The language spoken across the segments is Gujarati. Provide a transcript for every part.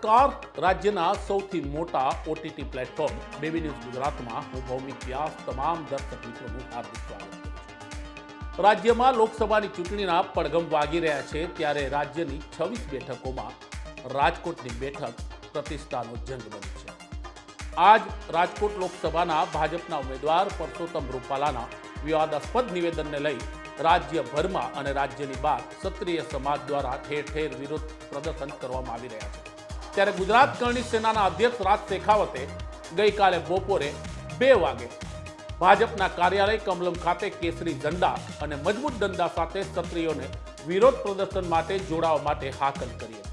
નમસ્કાર. રાજ્યના સૌથી મોટા ઓટીટી પ્લેટફોર્મ બેબી ન્યૂઝ ગુજરાતમાં હું ભૌમિક વ્યાસ, તમામ દર્શક મિત્રોનું હાર્દિક સ્વાગત રાજ્યમાં લોકસભાની ચૂંટણીના પડઘમ વાગી રહ્યા છે ત્યારે રાજ્યની છવ્વીસ બેઠકોમાં રાજકોટની બેઠક પ્રતિષ્ઠાનો જંગ બની છે. આજ રાજકોટ લોકસભાના ભાજપના ઉમેદવાર પરસોત્તમ રૂપાલાના વિવાદાસ્પદ નિવેદનને લઈ રાજ્યભરમાં અને રાજ્યની બહાર ક્ષત્રિય સમાજ દ્વારા ઠેર ઠેર વિરોધ પ્રદર્શન કરવામાં આવી રહ્યા છે. ત્યારે ગુજરાત કરણી સેનાના અધ્યક્ષ રાજ શેખાવતે ગઈકાલે બપોરે બે વાગે ભાજપના કાર્યાલય કમલમ ખાતે કેસરી ઝંડા અને મજબૂત દંડા સાથે ક્ષત્રિયોને વિરોધ પ્રદર્શન માટે જોડાવા માટે હાકલ કરી હતી.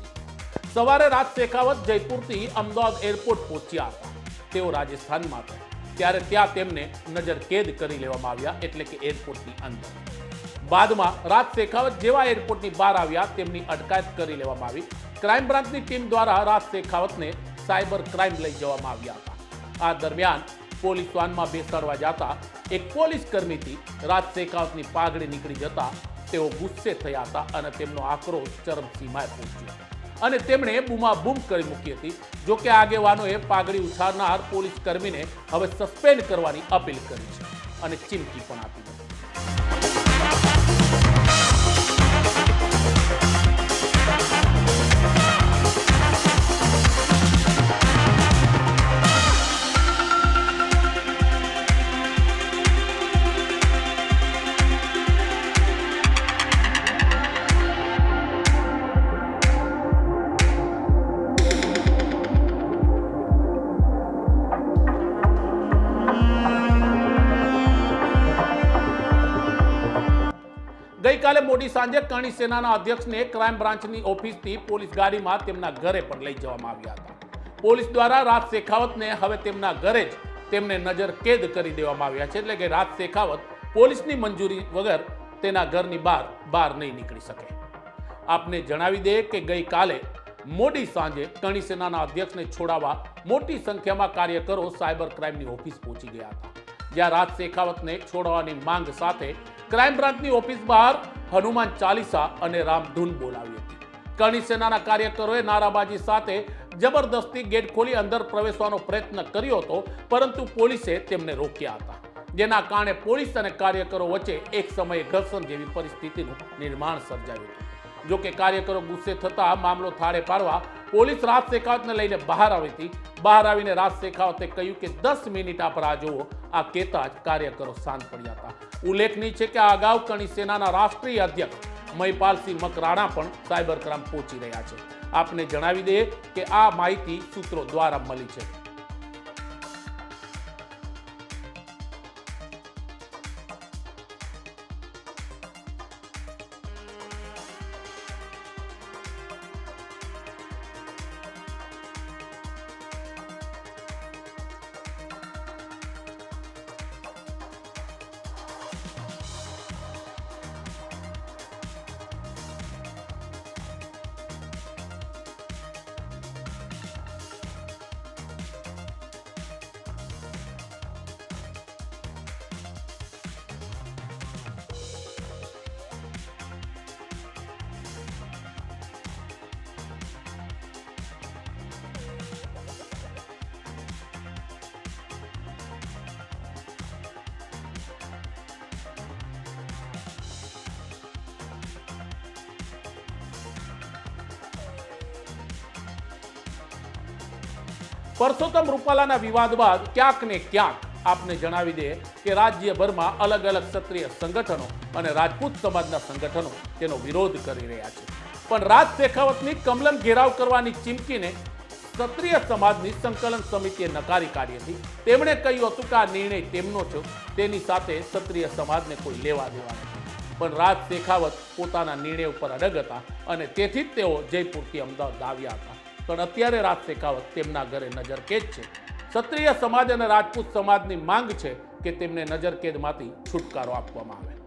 સવારે રાજ શેખાવત જયપુરથી અમદાવાદ એરપોર્ટ પહોંચ્યા હતા. તેઓ રાજસ્થાનમાં હતા. ત્યારે ત્યાં તેમને નજર કેદ કરી લેવામાં આવ્યા, એટલે કે એરપોર્ટની અંદર. બાદમાં રાજ શેખાવત જેવા એરપોર્ટની બહાર આવ્યા, તેમની અટકાયત કરી લેવામાં આવી. ક્રાઇમ બ્રાન્ચની ટીમ દ્વારા રાજ શેખાવતને સાયબર ક્રાઇમ લઈ જવામાં આવ્યા હતા. આ દરમિયાન પોલીસ વાનમાં બેસાડવા જતા એક પોલીસ કર્મીથી રાજ શેખાવતની પાઘડી નીકળી જતા તેઓ ગુસ્સે થયા હતા અને તેમનો આક્રોશ ચરમસીમાએ પહોંચ્યો. અને તેમણે બૂમાબૂમ કરી મૂકી હતી. જો કે આગેવાનોએ પાઘડી ઉછાળનાર પોલીસ કર્મીને હવે સસ્પેન્ડ કરવાની અપીલ કરી છે અને ચીમકી પણ આપી ગઈકાલે મોડી સાંજે કરણી સેનાના અધ્યક્ષને ક્રાઇમ બ્રાન્ચની ઓફિસથી પોલીસ ગાડીમાં તેમના ઘરે પણ લઈ જવામાં આવ્યા હતા. પોલીસ દ્વારા રાજ શેખાવતને હવે તેમના ઘરે જ તેમને નજર કેદ કરી દેવામાં આવ્યા છે, એટલે કે રાજ શેખાવત પોલીસની મંજૂરી વગર તેના ઘરની બહાર બહાર નહીં નીકળી શકે. આપને જણાવી દે કે ગઈકાલે મોડી સાંજે કરણી સેનાના અધ્યક્ષને છોડાવવા મોટી સંખ્યામાં કાર્યકરો સાયબર ક્રાઇમની ઓફિસ પહોંચી ગયા હતા. જ્યાં રાજ શેખાવતને છોડવાની માંગ સાથે ક્રાઇમ બ્રાન્ચની ઓફિસ બહાર હનુમાન ચાલીસા અને રામધૂન બોલાવી હતી. કરણી સેનાના કાર્યકરોએ નારાબાજી સાથે જબરદસ્તી ગેટ ખોલી અંદર પ્રવેશવાનો પ્રયત્ન કર્યો હતો, પરંતુ પોલીસે તેમને રોક્યા હતા. જેના કારણે પોલીસ અને કાર્યકરો વચ્ચે એક સમયે ઘર્ષણ જેવી પરિસ્થિતિનું નિર્માણ સર્જાયું હતું. જો કે કાર્યકરો ગુસ્સે થતા મામલો થાળે પાડવા પોલીસ રાજ શેખાવતને લઈને બહાર આવી હતી. બહાર આવીને રાજ શેખાવતે કહ્યું કે દસ મિનિટ આપ રાહ જુઓ. આ કહેતા જ કાર્યકરો શાંત પડ્યા હતા. ઉલ્લેખનીય છે કે આ અગાઉ કણી સેનાના રાષ્ટ્રીય અધ્યક્ષ મહિપાલસિંહ મકરાણા પણ સાયબર ક્રાઇમ પહોંચી રહ્યા છે. આપને જણાવી દઈએ કે આ માહિતી સૂત્રો દ્વારા મળી છે. પરસોત્તમ રૂપાલાના વિવાદ બાદ ક્યાંક ને ક્યાંક આપને જણાવી દે કે રાજ્યભરમાં અલગ અલગ ક્ષત્રિય સંગઠનો અને રાજપૂત સમાજના સંગઠનો તેનો વિરોધ કરી રહ્યા છે. પણ રાજ શેખાવતની કમલમ ઘેરાવ કરવાની ચીમકીને ક્ષત્રિય સમાજની સંકલન સમિતિએ નકારી કાઢી હતી. તેમણે કહ્યું હતું કે આ નિર્ણય તેમનો છે, તેની સાથે ક્ષત્રિય સમાજને કોઈ લેવા દેવા નથી. પણ રાજ શેખાવત પોતાના નિર્ણય ઉપર અડગ હતા અને તેથી જ તેઓ જયપુરથી અમદાવાદ આવ્યા હતા. પણ અત્યારે રાજ શેખાવત તેમના ઘરે નજરકેદ છે. ક્ષત્રિય સમાજ અને રાજપૂત સમાજની માંગ છે કે તેમને નજરકેદમાંથી છુટકારો આપવામાં આવે.